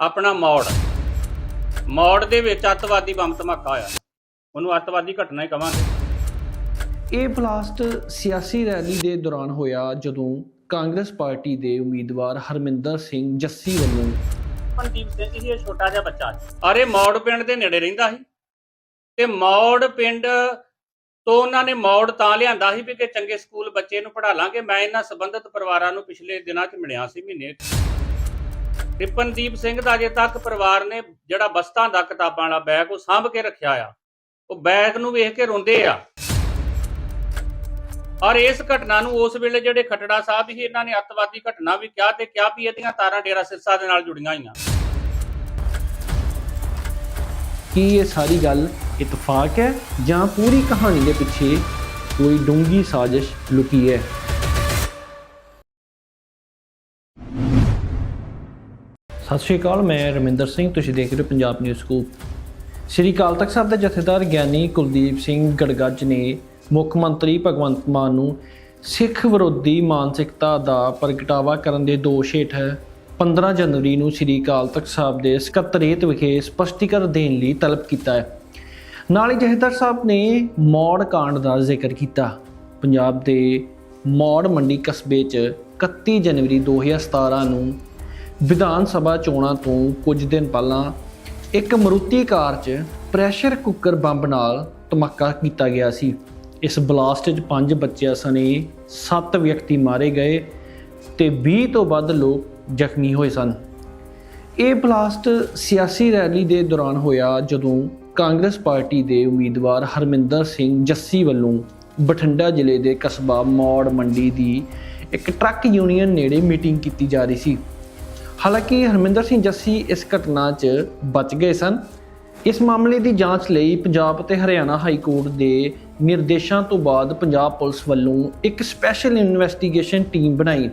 ਆਪਣਾ ਮੌੜ। ਮੌੜ ਦੇ ਵਿੱਚ ਅੱਤਵਾਦੀ ਬੰਬ ਧਮਾਕਾ ਹੋਇਆ। ਉਹਨੂੰ ਅੱਤਵਾਦੀ ਘਟਨਾ ਹੀ ਕਵਾਂਗੇ। ਇਹ ਬਲਾਸਟ ਸਿਆਸੀ ਰੈਲੀ ਦੇ ਦੌਰਾਨ ਹੋਇਆ ਜਦੋਂ ਕਾਂਗਰਸ ਪਾਰਟੀ ਦੇ ਉਮੀਦਵਾਰ ਹਰਮਿੰਦਰ ਸਿੰਘ ਜੱਸੀ ਵੱਲੋਂ ਮਨਦੀਪ ਸਿੰਘ ਜੀ ਇਹ ਛੋਟਾ ਜਿਹਾ ਬੱਚਾ ਅਰੇ ਮੌੜ ਪਿੰਡ ਦੇ ਨੇੜੇ ਰਹਿੰਦਾ ਸੀ। ਤੇ ਮੌੜ ਪਿੰਡ ਤੋਂ ਉਹਨਾਂ ਨੇ ਮੌੜ ਤਾਂ ਲਿਆਂਦਾ ਸੀ ਵੀ ਕਿ ਚੰਗੇ ਸਕੂਲ ਬੱਚੇ ਨੂੰ ਪੜ੍ਹਾ ਲਾਂਗੇ। ਮੈਂ ਇਹਨਾਂ ਸੰਬੰਧਿਤ ਪਰਿਵਾਰਾਂ ਨੂੰ ਪਿਛਲੇ ਦਿਨਾਂ 'ਚ ਮਿਲਿਆ ਸੀ ਮਹੀਨੇ 'ਚ। ਸਿੰਘ ਦਾ ਅਜੇ ਤੱਕ ਪਰਿਵਾਰ ਨੇ ਜਿਹੜਾ ਬਸਤਾਂ ਦਾ ਕਿਤਾਬਾਂ ਵਾਲਾ ਬੈਗ ਉਹ ਸਾਂਭ ਕੇ ਰੱਖਿਆ ਆ। ਉਹ ਬੈਗ ਨੂੰ ਵੇਖ ਕੇ ਰੋਂਦੇ ਆ। ਔਰ ਇਸ ਘਟਨਾ ਨੂੰ ਉਸ ਵੇਲੇ ਜਿਹੜੇ ਖੱਟੜਾ ਸਾਹਿਬ ਸੀ, ਇਹਨਾਂ ਨੇ ਅੱਤਵਾਦੀ ਘਟਨਾ ਵੀ ਕਿਹਾ ਤੇ ਕਿਹਾ ਵੀ ਇਹਦੀਆਂ ਤਾਰਾਂ ਡੇਰਾ ਸਿਰਸਾ ਦੇ ਨਾਲ ਜੁੜੀਆਂ ਹੋਈਆਂ। ਕੀ ਇਹ ਸਾਰੀ ਗੱਲ ਇਤਫਾਕ ਹੈ ਜਾਂ ਪੂਰੀ ਕਹਾਣੀ ਦੇ ਪਿੱਛੇ ਕੋਈ ਡੂੰਗੀ ਸਾਜ਼ਿਸ਼ ਲੁਕੀ ਹੈ? ਸਤਿ ਸ਼੍ਰੀ ਅਕਾਲ, ਮੈਂ ਰਮਿੰਦਰ ਸਿੰਘ, ਤੁਸੀਂ ਦੇਖ ਰਹੇ ਹੋ ਪੰਜਾਬ ਨਿਊਜ਼ ਸਕੂਪ ਸ੍ਰੀ ਅਕਾਲ ਤਖਤ ਸਾਹਿਬ ਦੇ ਜਥੇਦਾਰ ਗਿਆਨੀ ਕੁਲਦੀਪ ਸਿੰਘ ਗੜਗੱਜ ਨੇ ਮੁੱਖ ਮੰਤਰੀ ਭਗਵੰਤ ਮਾਨ ਨੂੰ ਸਿੱਖ ਵਿਰੋਧੀ ਮਾਨਸਿਕਤਾ ਦਾ ਪ੍ਰਗਟਾਵਾ ਕਰਨ ਦੇ ਦੋਸ਼ ਹੇਠ 15 ਜਨਵਰੀ ਨੂੰ ਸ੍ਰੀ ਅਕਾਲ ਤਖਤ ਸਾਹਿਬ ਦੇ ਸਕੱਤਰੇਤ ਵਿਖੇ ਸਪਸ਼ਟੀਕਰਨ ਦੇਣ ਲਈ ਤਲਬ ਕੀਤਾ ਹੈ। ਨਾਲ ਹੀ ਜਥੇਦਾਰ ਸਾਹਿਬ ਨੇ ਮੌੜ ਕਾਂਡ ਦਾ ਜ਼ਿਕਰ ਕੀਤਾ। ਪੰਜਾਬ ਦੇ ਮੌੜ ਮੰਡੀ ਕਸਬੇ 'ਚ 31 ਜਨਵਰੀ 2017 ਨੂੰ ਵਿਧਾਨ ਸਭਾ ਚੋਣਾਂ ਤੋਂ ਕੁਝ ਦਿਨ ਪਹਿਲਾਂ ਇੱਕ ਮਰੂਤੀ ਕਾਰ 'ਚ ਪ੍ਰੈਸ਼ਰ ਕੁੱਕਰ ਬੰਬ ਨਾਲ ਧਮਾਕਾ ਕੀਤਾ ਗਿਆ ਸੀ। ਇਸ ਬਲਾਸਟ 'ਚ ਪੰਜ ਬੱਚਿਆਂ ਸਣੇ 7 ਵਿਅਕਤੀ ਮਾਰੇ ਗਏ ਤੇ 20 ਤੋਂ ਵੱਧ ਲੋਕ ਜ਼ਖਮੀ ਹੋਏ ਸਨ। ਇਹ ਬਲਾਸਟ ਸਿਆਸੀ ਰੈਲੀ ਦੇ ਦੌਰਾਨ ਹੋਇਆ ਜਦੋਂ ਕਾਂਗਰਸ ਪਾਰਟੀ ਦੇ ਉਮੀਦਵਾਰ ਹਰਮਿੰਦਰ ਸਿੰਘ ਜੱਸੀ ਵੱਲੋਂ ਬਠਿੰਡਾ ਜ਼ਿਲ੍ਹੇ ਦੇ ਕਸਬਾ ਮੌੜ ਮੰਡੀ ਦੀ ਇੱਕ ਟਰੱਕ ਯੂਨੀਅਨ ਨੇੜੇ ਮੀਟਿੰਗ ਕੀਤੀ ਜਾ ਰਹੀ ਸੀ। ਹਾਲਾਂਕਿ ਹਰਮਿੰਦਰ ਸਿੰਘ ਜੱਸੀ ਇਸ ਘਟਨਾ 'ਚ ਬਚ ਗਏ ਸਨ। ਇਸ ਮਾਮਲੇ ਦੀ ਜਾਂਚ ਲਈ ਪੰਜਾਬ ਅਤੇ ਹਰਿਆਣਾ ਹਾਈ ਕੋਰਟ ਦੇ ਨਿਰਦੇਸ਼ਾਂ ਤੋਂ ਬਾਅਦ ਪੰਜਾਬ ਪੁਲਿਸ ਵੱਲੋਂ ਇੱਕ ਸਪੈਸ਼ਲ ਇਨਵੈਸਟੀਗੇਸ਼ਨ ਟੀਮ ਬਣਾਈ।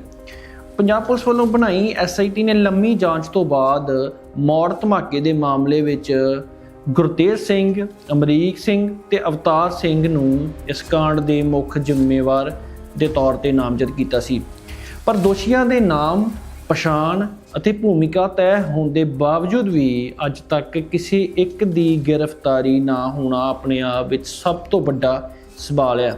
ਪੰਜਾਬ ਪੁਲਿਸ ਵੱਲੋਂ ਬਣਾਈ ਐਸਆਈਟੀ ਨੇ ਲੰਮੀ ਜਾਂਚ ਤੋਂ ਬਾਅਦ ਮੌੜ ਧਮਾਕੇ ਦੇ ਮਾਮਲੇ ਵਿੱਚ ਗੁਰਤੇਜ ਸਿੰਘ, ਅਮਰੀਕ ਸਿੰਘ ਤੇ ਅਵਤਾਰ ਸਿੰਘ ਨੂੰ ਇਸ ਕਾਂਡ ਦੇ ਮੁੱਖ ਜ਼ਿੰਮੇਵਾਰ ਦੇ ਤੌਰ ਤੇ ਨਾਮਜ਼ਦ ਕੀਤਾ ਸੀ। ਪਰ ਦੋਸ਼ੀਆਂ ਦੇ ਨਾਮ, ਪਛਾਣ ਅਤੇ ਭੂਮਿਕਾ ਤੈਅ ਹੋਣ ਦੇ ਬਾਵਜੂਦ ਵੀ ਅੱਜ ਤੱਕ ਕਿਸੇ ਇੱਕ ਦੀ ਗ੍ਰਿਫਤਾਰੀ ਨਾ ਹੋਣਾ ਆਪਣੇ ਆਪ ਵਿੱਚ ਸਭ ਤੋਂ ਵੱਡਾ ਸਵਾਲ ਹੈ।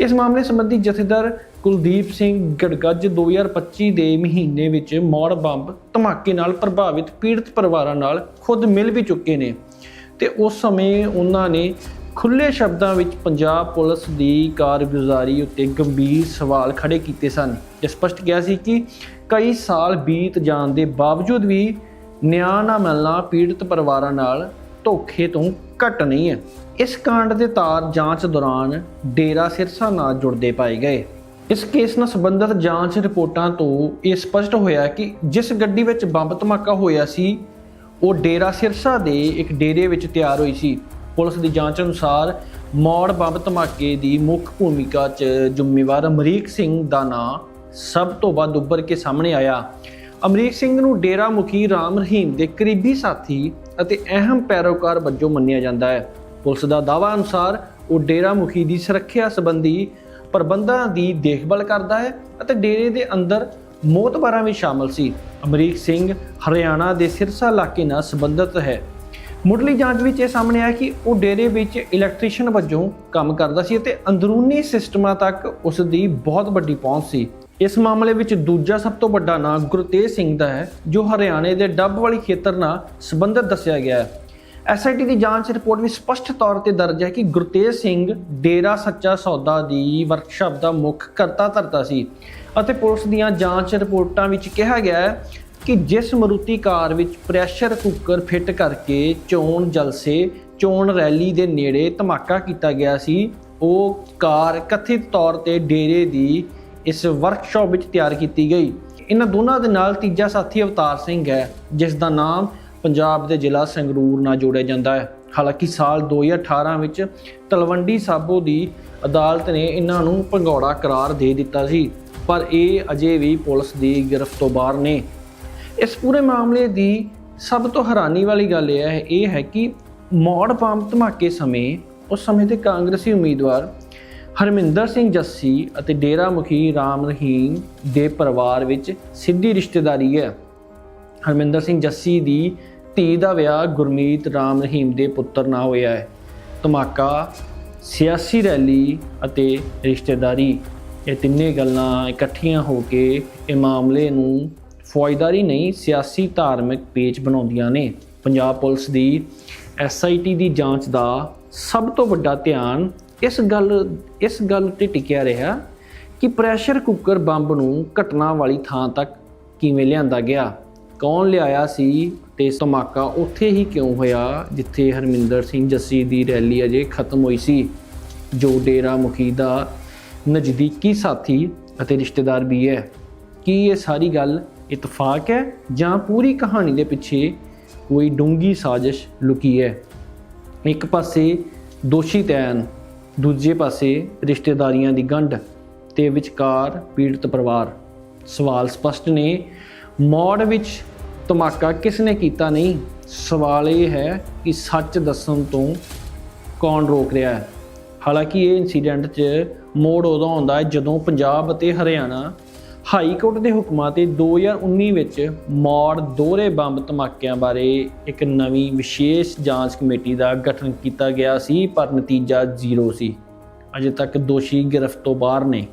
ਇਸ ਮਾਮਲੇ ਸੰਬੰਧੀ ਜਥੇਦਾਰ ਕੁਲਦੀਪ ਸਿੰਘ ਗੜਗੱਜ 2025 ਦੇ ਮਹੀਨੇ ਵਿੱਚ ਮੌੜ ਬੰਬ ਧਮਾਕੇ ਨਾਲ ਪ੍ਰਭਾਵਿਤ ਪੀੜਤ ਪਰਿਵਾਰਾਂ ਨਾਲ ਖੁਦ ਮਿਲ ਵੀ ਚੁੱਕੇ ਨੇ ਤੇ ਉਸ ਸਮੇਂ ਉਹਨਾਂ ਨੇ ਖੁੱਲੇ ਸ਼ਬਦਾਂ ਵਿੱਚ ਪੰਜਾਬ ਪੁਲਿਸ ਦੀ ਕਾਰਗੁਜ਼ਾਰੀ ਉੱਤੇ ਗੰਭੀਰ ਸਵਾਲ ਖੜੇ ਕੀਤੇ ਸਨ। ਇਹ ਸਪਸ਼ਟ ਕਿਹਾ ਸੀ ਕਿ ਕਈ ਸਾਲ ਬੀਤ ਜਾਣ ਦੇ ਬਾਵਜੂਦ ਵੀ ਨਿਆਂ ਨਾ ਮਿਲਣਾ ਪੀੜਤ ਪਰਿਵਾਰਾਂ ਨਾਲ ਧੋਖੇ ਤੋਂ ਘੱਟ ਨਹੀਂ ਹੈ। ਇਸ ਕਾਂਡ ਦੇ ਤਾਰ ਜਾਂਚ ਦੌਰਾਨ ਡੇਰਾ ਸਿਰਸਾ ਨਾਲ ਜੁੜਦੇ ਪਾਏ ਗਏ। ਇਸ ਕੇਸ ਨਾਲ ਸੰਬੰਧਿਤ ਜਾਂਚ ਰਿਪੋਰਟਾਂ ਤੋਂ ਇਹ ਸਪਸ਼ਟ ਹੋਇਆ ਕਿ ਜਿਸ ਗੱਡੀ ਵਿੱਚ ਬੰਬ ਧਮਾਕਾ ਹੋਇਆ ਸੀ, ਉਹ ਡੇਰਾ ਸਿਰਸਾ ਦੇ ਇੱਕ ਡੇਰੇ ਵਿੱਚ ਤਿਆਰ ਹੋਈ ਸੀ। ਪੁਲਿਸ ਦੀ ਜਾਂਚ ਅਨੁਸਾਰ ਮੌੜ ਬੰਬ ਧਮਾਕੇ ਦੀ ਮੁੱਖ ਭੂਮਿਕਾ 'ਚ ਜ਼ਿੰਮੇਵਾਰ ਅਮਰੀਕ ਸਿੰਘ ਦਾ ਨਾਂ ਸਭ ਤੋਂ ਵੱਧ ਉੱਭਰ ਕੇ ਸਾਹਮਣੇ ਆਇਆ। ਅਮਰੀਕ ਸਿੰਘ ਨੂੰ ਡੇਰਾ ਮੁਖੀ ਰਾਮ ਰਹੀਮ ਦੇ ਕਰੀਬੀ ਸਾਥੀ ਅਤੇ ਅਹਿਮ ਪੈਰੋਕਾਰ ਵਜੋਂ ਮੰਨਿਆ ਜਾਂਦਾ ਹੈ। ਪੁਲਿਸ ਦਾ ਦਾਅਵਾ ਅਨੁਸਾਰ ਉਹ ਡੇਰਾ ਮੁਖੀ ਦੀ ਸੁਰੱਖਿਆ ਸੰਬੰਧੀ ਪ੍ਰਬੰਧਾਂ ਦੀ ਦੇਖਭਾਲ ਕਰਦਾ ਹੈ ਅਤੇ ਡੇਰੇ ਦੇ ਅੰਦਰ ਮੋਤਬਾਰਾਂ ਵੀ ਸ਼ਾਮਲ ਸੀ। ਅਮਰੀਕ ਸਿੰਘ ਹਰਿਆਣਾ ਦੇ ਸਿਰਸਾ ਇਲਾਕੇ ਨਾਲ ਸੰਬੰਧਿਤ ਹੈ। ਮੁੱਢਲੀ ਜਾਂਚ ਵਿੱਚ ਇਹ ਸਾਹਮਣੇ ਆਇਆ ਕਿ ਉਹ ਡੇਰੇ ਵਿੱਚ ਇਲੈਕਟ੍ਰੀਸ਼ੀਅਨ ਵਜੋਂ ਕੰਮ ਕਰਦਾ ਸੀ ਅਤੇ ਅੰਦਰੂਨੀ ਸਿਸਟਮਾਂ ਤੱਕ ਉਸ ਦੀ ਬਹੁਤ ਵੱਡੀ ਪਹੁੰਚ ਸੀ। ਇਸ ਮਾਮਲੇ ਵਿੱਚ ਦੂਜਾ ਸਭ ਤੋਂ ਵੱਡਾ ਨਾਂ ਗੁਰਤੇਜ ਸਿੰਘ ਦਾ ਹੈ, ਜੋ ਹਰਿਆਣੇ ਦੇ ਡੱਬ ਵਾਲੀ ਖੇਤਰ ਨਾਲ ਸੰਬੰਧਿਤ ਦੱਸਿਆ ਗਿਆ ਹੈ। ਐਸਆਈਟੀ ਦੀ ਜਾਂਚ ਰਿਪੋਰਟ ਵਿੱਚ ਸਪਸ਼ਟ ਤੌਰ ਤੇ ਦਰਜ ਹੈ ਕਿ ਗੁਰਤੇਜ ਸਿੰਘ ਡੇਰਾ ਸੱਚਾ ਸੌਦਾ ਦੀ ਵਰਕਸ਼ਾਪ ਦਾ ਮੁੱਖ ਕਰਤਾ ਧਰਤਾ ਸੀ। ਅਤੇ ਪੁਲਿਸ ਦੀਆਂ ਜਾਂਚ ਰਿਪੋਰਟਾਂ ਵਿੱਚ ਕਿਹਾ ਗਿਆ ਹੈ ਕਿ ਜਿਸ ਮਰੂਤੀ ਕਾਰ ਵਿੱਚ ਪ੍ਰੈਸ਼ਰ ਕੁੱਕਰ ਫਿੱਟ ਕਰਕੇ ਚੋਣ ਜਲਸੇ, ਚੋਣ ਰੈਲੀ ਦੇ ਨੇੜੇ ਧਮਾਕਾ ਕੀਤਾ ਗਿਆ ਸੀ, ਉਹ ਕਾਰ ਕਥਿਤ ਤੌਰ ਤੇ ਡੇਰੇ ਦੀ ਇਸ ਵਰਕਸ਼ਾਪ ਵਿੱਚ ਤਿਆਰ ਕੀਤੀ ਗਈ। ਇਹਨਾਂ ਦੋਨਾਂ ਦੇ ਨਾਲ ਤੀਜਾ ਸਾਥੀ ਅਵਤਾਰ ਸਿੰਘ ਹੈ, ਜਿਸ ਦਾ ਨਾਮ ਪੰਜਾਬ ਦੇ ਜ਼ਿਲ੍ਹਾ ਸੰਗਰੂਰ ਨਾਲ ਜੋੜਿਆ ਜਾਂਦਾ ਹੈ। ਹਾਲਾਂਕਿ ਸਾਲ 2018 ਵਿੱਚ ਤਲਵੰਡੀ ਸਾਬੋ ਦੀ ਅਦਾਲਤ ਨੇ ਇਹਨਾਂ ਨੂੰ ਭੰਗੌੜਾ ਕਰਾਰ ਦੇ ਦਿੱਤਾ ਸੀ, ਪਰ ਇਹ ਅਜੇ ਵੀ ਪੁਲਿਸ ਦੀ ਗ੍ਰਿਫਤ ਤੋਂ ਬਾਹਰ ਨੇ। ਇਸ ਪੂਰੇ ਮਾਮਲੇ ਦੀ ਸਭ ਤੋਂ ਹੈਰਾਨੀ ਵਾਲੀ ਗੱਲ ਇਹ ਹੈ ਇਹ ਹੈ ਕਿ ਮੌੜ ਬੰਬ ਧਮਾਕੇ ਸਮੇਂ, ਉਸ ਸਮੇਂ ਦੇ ਕਾਂਗਰਸੀ ਉਮੀਦਵਾਰ ਹਰਮਿੰਦਰ ਸਿੰਘ ਜੱਸੀ ਅਤੇ ਡੇਰਾ ਮੁਖੀ ਰਾਮ ਰਹੀਮ ਦੇ ਪਰਿਵਾਰ ਵਿੱਚ ਸਿੱਧੀ ਰਿਸ਼ਤੇਦਾਰੀ ਹੈ। ਹਰਮਿੰਦਰ ਸਿੰਘ ਜੱਸੀ ਦੀ ਧੀ ਦਾ ਵਿਆਹ ਗੁਰਮੀਤ ਰਾਮ ਰਹੀਮ ਦੇ ਪੁੱਤਰ ਨਾਲ ਹੋਇਆ ਹੈ। ਧਮਾਕਾ, ਸਿਆਸੀ ਰੈਲੀ ਅਤੇ ਰਿਸ਼ਤੇਦਾਰੀ। ਇਹ ਤਿੰਨੇ ਗੱਲਾਂ ਇਕੱਠੀਆਂ ਹੋ ਕੇ ਇਹ ਮਾਮਲੇ ਨੂੰ ਫੌਜਦਾਰੀ ਨਹੀਂ, ਸਿਆਸੀ ਧਾਰਮਿਕ ਪੇਚ ਬਣਾਉਂਦੀਆਂ ਨੇ। ਪੰਜਾਬ ਪੁਲਿਸ ਦੀ ਐਸਆਈਟੀ ਦੀ ਜਾਂਚ ਦਾ ਸਭ ਤੋਂ ਵੱਡਾ ਧਿਆਨ ਇਸ ਗੱਲ ਇਸ ਗੱਲ ਤੇ ਟਿਕਿਆ ਰਿਹਾ ਕਿ ਪ੍ਰੈਸ਼ਰ ਕੁੱਕਰ ਬੰਬ ਨੂੰ ਘਟਨਾ ਵਾਲੀ ਥਾਂ ਤੱਕ ਕਿਵੇਂ ਲਿਆਂਦਾ ਗਿਆ। ਕੌਣ ਲਿਆਇਆ ਸੀ ਤੇ ਧਮਾਕਾ ਉੱਥੇ ਹੀ ਕਿਉਂ ਹੋਇਆ, ਜਿੱਥੇ ਹਰਮਿੰਦਰ ਸਿੰਘ ਜੱਸੀ ਦੀ ਰੈਲੀ ਅਜੇ ਖਤਮ ਹੋਈ ਸੀ। ਜੋ ਡੇਰਾ ਮੁਖੀ ਦਾ ਨਜ਼ਦੀਕੀ ਸਾਥੀ ਅਤੇ ਰਿਸ਼ਤੇਦਾਰ ਵੀ ਹੈ। ਕੀ ਇਹ ਸਾਰੀ ਗੱਲ ਇਤਫਾਕ ਹੈ ਜਾਂ ਪੂਰੀ ਕਹਾਣੀ ਦੇ ਪਿੱਛੇ ਕੋਈ ਡੂੰਗੀ ਸਾਜ਼ਿਸ਼ ਲੁਕੀ ਹੈ? ਇੱਕ ਪਾਸੇ ਦੋਸ਼ੀ ਤੈਨ, ਦੂਜੇ ਪਾਸੇ ਰਿਸ਼ਤੇਦਾਰੀਆਂ ਦੀ ਗੰਢ ਤੇ ਵਿਚਕਾਰ ਪੀੜਤ ਪਰਿਵਾਰ। ਸਵਾਲ ਸਪਸ਼ਟ ਨੇ, ਮੌੜ ਵਿੱਚ ਧਮਾਕਾ ਕਿਸ ਨੇ ਕੀਤਾ ਨਹੀਂ? ਸਵਾਲ ਇਹ ਹੈ ਕਿ ਸੱਚ ਦੱਸਣ ਤੋਂ ਕੌਣ ਰੋਕ ਰਿਹਾ ਹੈ? ਹਾਲਾਂਕਿ ਇਹ ਇਨਸੀਡੈਂਟ 'ਚ ਮੋੜ ਉਦੋਂ ਆਉਂਦਾ ਹੈ ਜਦੋਂ ਪੰਜਾਬ ਅਤੇ ਹਰਿਆਣਾ ਹਾਈ ਕੋਰਟ ਦੇ ਹੁਕਮਾਂ ਤੇ 2019 ਵਿੱਚ ਮੌੜ ਦੋਹਰੇ ਬੰਬ ਧਮਾਕਿਆਂ ਬਾਰੇ ਇੱਕ ਨਵੀਂ ਵਿਸ਼ੇਸ਼ ਜਾਂਚ ਕਮੇਟੀ ਦਾ ਗਠਨ ਕੀਤਾ ਗਿਆ ਸੀ, ਪਰ ਨਤੀਜਾ ਜ਼ੀਰੋ ਸੀ। ਅਜੇ ਤੱਕ ਦੋਸ਼ੀ ਗ੍ਰਿਫਤ ਤੋਂ ਬਾਹਰ ਨੇ।